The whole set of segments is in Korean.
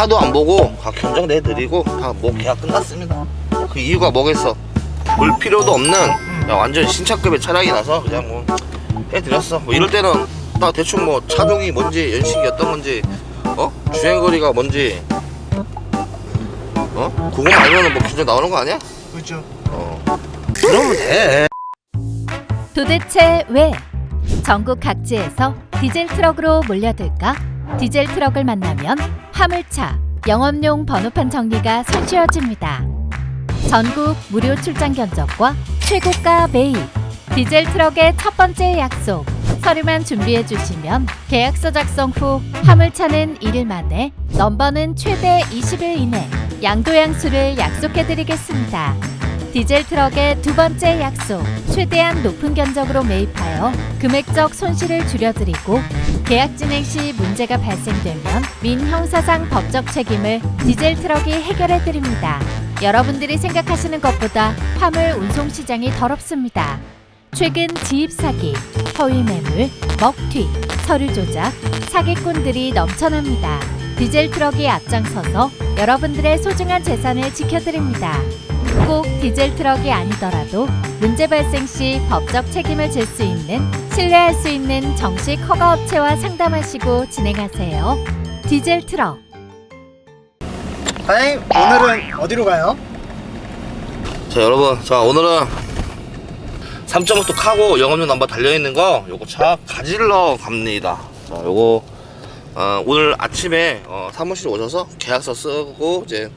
차도 안 보고 다 견적 내드리고 다뭐 계약 끝났습니다. 그 이유가 뭐겠어? 볼 필요도 없는 그냥 완전 신차급의 차량이라서 그냥 뭐 해드렸어. 뭐 이럴 때는 나 대충 뭐 차종이 뭔지 연식이 어떤 건지 어 주행거리가 뭔지 어 그거 알면은 뭐 견적 나오는 거 아니야? 그렇죠. 어 그러면 돼. 도대체 왜 전국 각지에서 디젤 트럭으로 몰려들까? 디젤 트럭을 만나면 화물차, 영업용 번호판 정리가 손쉬워집니다. 전국 무료 출장 견적과 최고가 매입. 디젤 트럭의 첫 번째 약속. 서류만 준비해 주시면 계약서 작성 후 화물차는 1일 만에, 넘버는 최대 20일 이내 양도양수를 약속해 드리겠습니다. 디젤 트럭의 두 번째 약속. 최대한 높은 견적으로 매입하여 금액적 손실을 줄여드리고 계약 진행 시 문제가 발생되면 민 형사상 법적 책임을 디젤 트럭이 해결해 드립니다. 여러분들이 생각하시는 것보다 화물 운송 시장이 더럽습니다. 최근 지입 사기, 허위 매물, 먹튀, 서류 조작, 사기꾼들이 넘쳐납니다. 디젤 트럭이 앞장서서 여러분들의 소중한 재산을 지켜드립니다. 꼭 디젤 트럭이 아니더라도 문제 발생 시 법적 책임을 질 수 있는 신뢰할 수 있는 정식 허가 업체와 상담하시고 진행하세요. 디젤 트럭 사장님 오늘은 어디로 가요? 자 여러분 자 오늘은 3.5도 카고 영업용 넘버 달려있는 거 요거 차 가지러 갑니다 자 요거 어, 오늘 아침에 어, 사무실 오셔서 계약서 쓰고 이제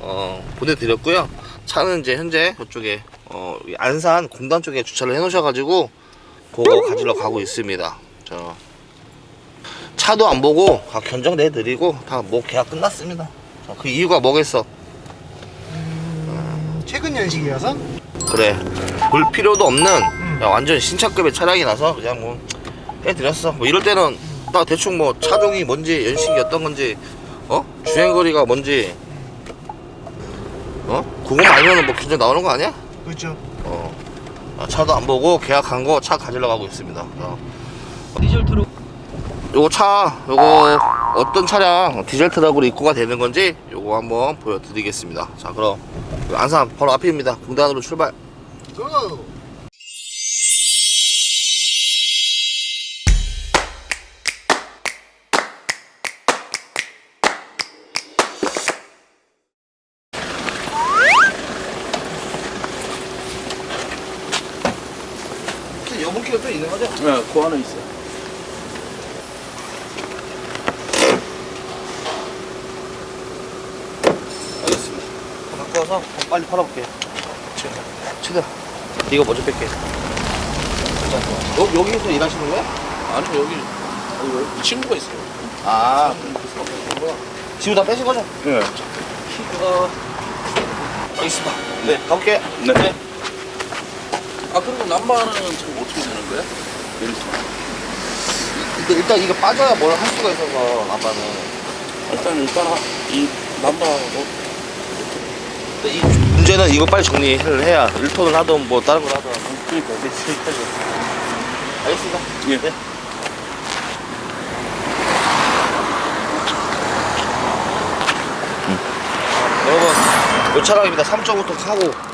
어, 보내드렸고요 차는 이제 현재 그쪽에 어, 이 안산 공단 쪽에 주차를 해 놓으셔가지고 그거 가지러 가고 있습니다. 자 차도 안 보고 다 견적 내드리고 다뭐 계약 끝났습니다. 자, 그 이유가 뭐겠어? 최근 연식이어서? 그래. 볼 필요도 없는 그냥 완전 신차급의 차량이라서 그냥 뭐 해드렸어. 뭐 이럴 때는 나 대충 뭐 차종이 뭔지 연식이 어떤 건지 어? 주행거리가 뭔지 어? 그거만 알면은 뭐 견적 나오는 거 아니야? 그렇죠. 어. 아, 차도 안 보고 계약한 거 차 가지러 가고 있습니다. 어. 디젤 트럭 요거 차 요거 어떤 차량 디젤 트럭으로 입고가 되는 건지 요거 한번 보여드리겠습니다. 자 그럼 안산 바로 앞입니다. 공단으로 출발. 고! 키로 또 있는 거죠? 네, 그 안에 있어요. 알겠습니다. 갖고 와서 빨리 팔아볼게요. 최대한. 이거 먼저 뺄게. 여, 여기서 일하시는 거야? 아니 여기 어, 여기 친구가 있어요. 아, 지금 다 빼신 거죠? 네. 키가. 알겠습니다. 네, 가볼게. 네. 아 그리고 남바는 지금 어떻게 되는 거야? 근데 일단 이거 빠져야 뭘 할 수가 있어서, 아빠는. 일단 일단 이 남바로 근데 이 문제는 이거 빨리 정리를 해야 1톤을 하든 뭐 다른 걸 하든. 그러니까 이게 알겠습니다. 예. 네. 여러분, 요 차량입니다. 3.5톤 카고.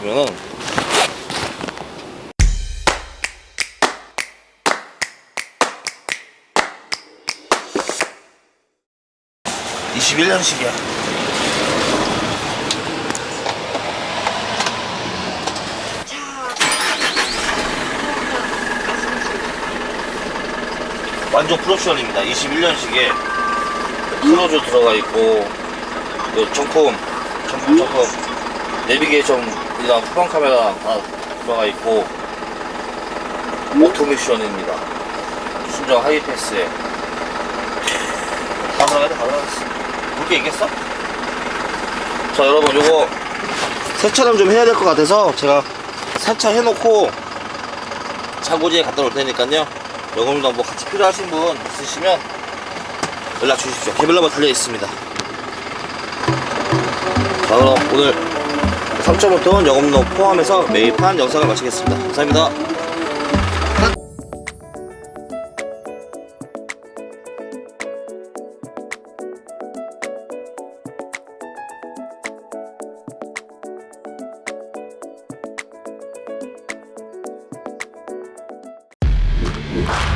보면은 (21년식이야) 완전 프로옵션입니다. 21년식에 클로즈 들어가 있고 그 정품, 정품 정품 내비게이션 이랑 후방 카메라 다 들어가 있고 오토미션입니다. 순정 하이패스에 다 들어가야 돼, 다 들어갔어. 그렇게 얘기했어? 자 여러분 요거 세차를 좀 해야 될 것 같아서 제가 세차 해놓고 차고지에 갖다 놓을 테니까요. 영업도 뭐 같이 필요하신 분 있으시면 연락 주십시오. 개별로만 달려 있습니다. 자 그럼 오늘 3.5톤 영업로 포함해서 매입한 영상을 마치겠습니다. 감사합니다. You.